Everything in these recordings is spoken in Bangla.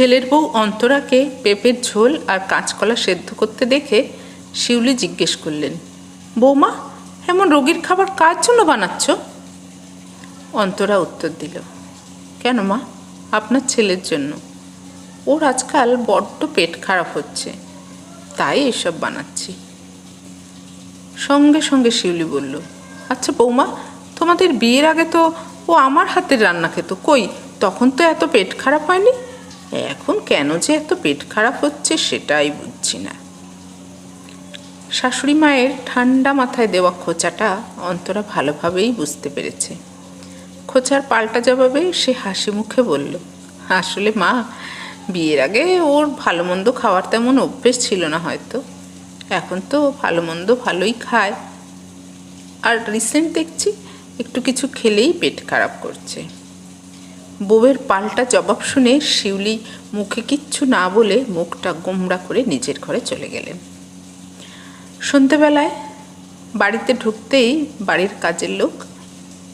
ছেলের বউ অন্তরাকে পেঁপের ঝোল আর কাঁচকলা সেদ্ধ করতে দেখে শিউলি জিজ্ঞেস করলেন, বৌমা, এমন রোগীর খাবার কার জন্য বানাচ্ছ? অন্তরা উত্তর দিল, কেন মা? আপনার ছেলের জন্য। ওর আজকাল বড্ড পেট খারাপ হচ্ছে, তাই এসব বানাচ্ছি। সঙ্গে সঙ্গে শিউলি বলল আচ্ছা বৌমা, তোমাদের বিয়ের আগে তো ও আমার হাতের রান্না খেত, কই? তখন তো এত পেট খারাপ হয়নি? এখন কেন যে এত পেট খারাপ হচ্ছে সেটাই বুঝছি না। শাশুড়ি মায়ের ঠান্ডা মাথায় দেওয়া খোঁচাটা অন্তরা ভালোভাবেই বুঝতে পেরেছে। খোঁচার পাল্টা জবাবে সে হাসি মুখে বলল, আসলে মা, বিয়ের আগে ওর ভালো মন্দ খাওয়ার তেমন অভ্যেস ছিল না হয়তো। এখন তো ভালো মন্দ ভালোই খায়। আর রিসেন্ট দেখছি একটু কিছু খেলেই পেট খারাপ করছে। বউয়ের পাল্টা জবাব শুনে শিউলি মুখে কিচ্ছু না বলে মুখটা গোমরা করে নিজের ঘরে চলে গেলেন। সন্ধেবেলায় বাড়িতে ঢুকতেই বাড়ির কাজের লোক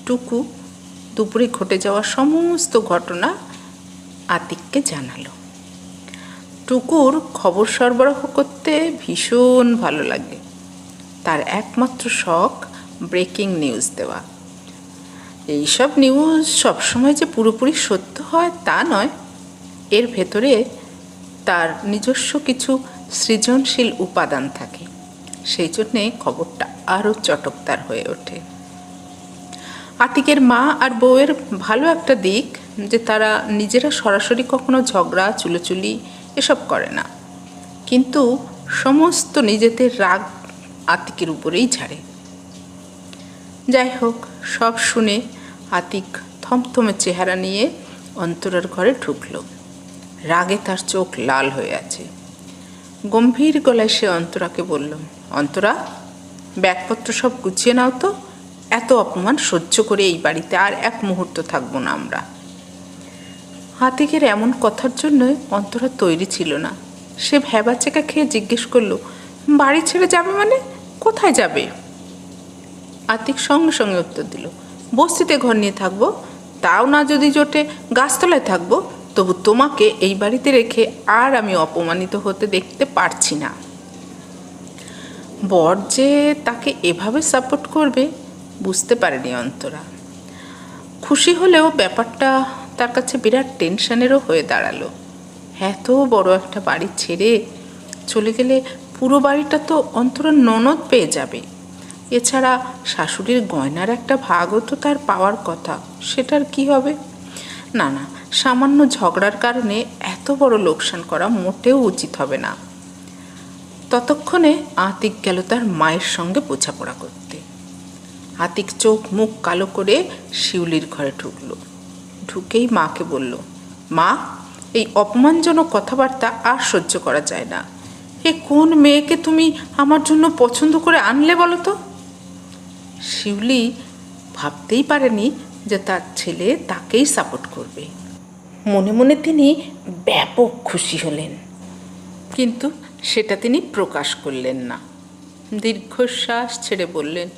টুকু দুপুরে ঘটে যাওয়া সমস্ত ঘটনা আতিককে জানালো। টুকুর খবর সরবরাহ করতে ভীষণ ভালো লাগে। তার একমাত্র শখ ব্রেকিং নিউজ দেওয়া। এইসব নিউজ সবসময় যে পুরোপুরি সত্য হয় তা নয়। এর ভেতরে তার নিজস্ব কিছু সৃজনশীল উপাদান থাকে। সেই জন্যে খবরটা আরও চটকদার হয়ে ওঠে। আতিকের মা আর বউয়ের ভালো একটা দিক যে তারা নিজেরা সরাসরি কখনো ঝগড়া, চুলোচুলি এসব করে না। কিন্তু সমস্ত নিজেদের রাগ আতিকের উপরেই ঝাড়ে। যাই হোক, সব শুনে আতিক থমথমে চেহারা নিয়ে অন্তরার ঘরে ঢুকলো। রাগে তার চোখ লাল হয়ে আছে। গম্ভীর গলায় সে অন্তরাকে বলল, অন্তরা, ব্যাগপত্র সব গুছিয়ে নাও তো। এত অপমান সহ্য করে এই বাড়িতে আর এক মুহূর্ত থাকব না আমরা। হাতিকের এমন কথার জন্য অন্তরা তৈরি ছিল না। সে ভ্যাবাচেকা খেয়ে জিজ্ঞেস করল, বাড়ি ছেড়ে যাবে মানে? কোথায় যাবে? আতিক সঙ্গে সঙ্গে উত্তর দিল বস্তিতে ঘর নিয়ে থাকব, তাও না যদি জোটে গাছতলায় থাকব, তবু তোমাকে এই বাড়িতে রেখে আর আমি অপমানিত হতে দেখতে পারছি না। বর যে তাকে এভাবে সাপোর্ট করবে, বুঝতে পারেনি অন্তরা। খুশি হলেও ব্যাপারটা তার কাছে বিরাট টেনশনেরও হয়ে দাঁড়াল। এত বড় একটা বাড়ি ছেড়ে চলে গেলে পুরো বাড়িটা তো অন্তরা ননদ পেয়ে যাবে। এছাড়া শাশুড়ির গয়নার একটা ভাগও তো তার পাওয়ার কথা, সেটার কি হবে? না না, সামান্য ঝগড়ার কারণে এত বড় লোকসান করা মোটেও উচিত হবে না। ততক্ষণে আতিক গেল তার মায়ের সঙ্গে বোঝাপড়া করতে। আতিক চোখ মুখ কালো করে শিউলির ঘরে ঢুকল। ঢুকেই মাকে বলল, মা, এই অপমানজনক কথাবার্তা আর সহ্য করা যায় না। এ কোন মেয়েকে তুমি আমার জন্য পছন্দ করে আনলে বলো তো? শিউলি ভাবতেই পারেনি যে তার ছেলে তাকেই সাপোর্ট করবে। মনে মনে তিনি ব্যাপক খুশি হলেন। কিন্তু সেটা তিনি প্রকাশ করলেন না। দীর্ঘশ্বাস ছেড়ে বললেন,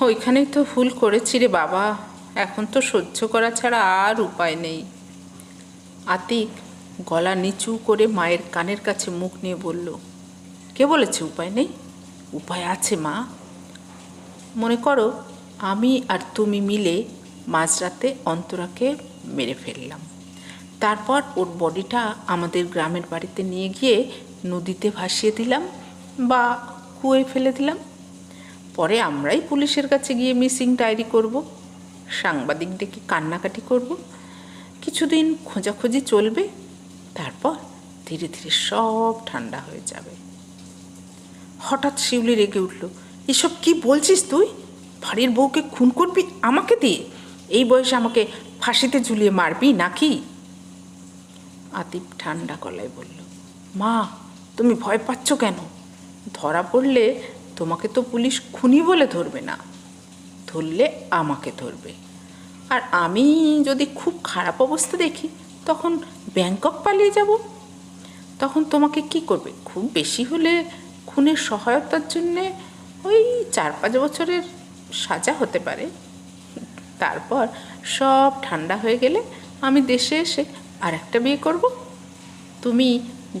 ওইখানেই তো ভুল করেছি রে বাবা, এখন তো সহ্য করা ছাড়া আর উপায় নেই। আতিক গলা নিচু করে মায়ের কানের কাছে মুখ নিয়ে বলল, কে বলেছে উপায় নেই? উপায় আছে মা মনে করো, আমি আর তুমি মিলে মাঝরাতে অন্তরাকে মেরে ফেললাম। তারপর ওর বডিটা আমাদের গ্রামের বাড়িতে নিয়ে গিয়ে নদীতে ভাসিয়ে দিলাম বা কুয়ে ফেলে দিলাম। পরে আমরাই পুলিশের কাছে গিয়ে মিসিং ডায়েরি করব, সাংবাদিক ডেকে কান্নাকাটি করব। কিছুদিন খোঁজাখুঁজি চলবে, তারপর ধীরে ধীরে সব ঠান্ডা হয়ে যাবে। হঠাৎ শিউলি রেগে উঠল এসব কি বলছিস তুই? বাড়ির বউকে খুন করবি আমাকে দিয়ে? এই বয়সে আমাকে ফাঁসিতে ঝুলিয়ে মারবি নাকি? আতিফ ঠান্ডা গলায় বলল, মা, তুমি ভয় পাচ্ছ কেন? ধরা পড়লে তোমাকে তো পুলিশ খুনি বলে ধরবে না। ধরলে আমাকে ধরবে। আর আমি যদি খুব খারাপ অবস্থা দেখি, তখন ব্যাংকক পালিয়ে যাব। তখন তোমাকে কি করবে? খুব বেশি হলে খুনের সহায়তার জন্যে ওই চার পাঁচ বছরের সাজা হতে পারে। তারপর সব ঠান্ডা হয়ে গেলে আমি দেশে এসে আর একটা বিয়ে করব। তুমি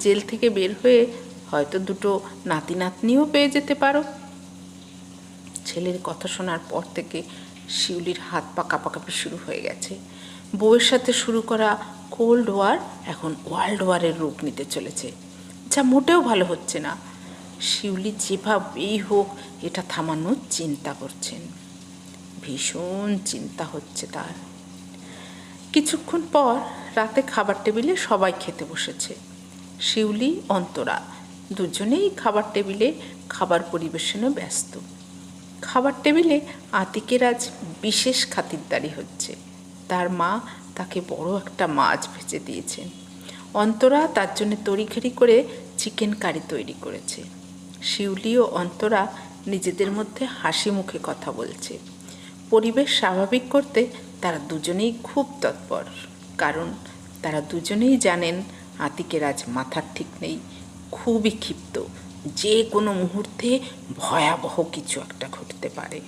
জেল থেকে বের হয়ে হয়তো দুটো নাতি নাতনিও পেয়ে যেতে পারো। ছেলের কথা শোনার পর থেকে শিউলির হাত পা কাঁপাকাঁপি শুরু হয়ে গেছে। বউয়ের সাথে শুরু করা কোল্ড ওয়ার এখন ওয়ার্ল্ড ওয়ারের রূপ নিতে চলেছে, যা মোটেও ভালো হচ্ছে না। শিউলি যেভাবেই হোক, এটা থামানোর চিন্তা করছেন। ভীষণ চিন্তা হচ্ছে তার। কিছুক্ষণ পর রাতে খাবার টেবিলে সবাই খেতে বসেছে। শিউলি, অন্তরা, দুজনেই খাবার টেবিলে খাবার পরিবেশনে ব্যস্ত। খাবার টেবিলে আতিকের আজ বিশেষ খাতিরদারি হচ্ছে। তার মা তাকে বড় একটা মাছ ভেজে দিয়েছেন। অন্তরা তার জন্য তড়িঘড়ি করে চিকেন কারি তৈরি করেছে। শিউলি ও অন্তরা নিজেদের মধ্যে হাসি মুখে কথা বলছে। পরিবেশ স্বাভাবিক করতে তারা দুজনেই খুব তৎপর, কারণ তারা দুজনেই জানেন আতিকের আজ মাথার ঠিক নেই, খুবই ক্ষিপ্ত। যে কোনো মুহূর্তে ভয়াবহ কিছু একটা ঘটতে পারে।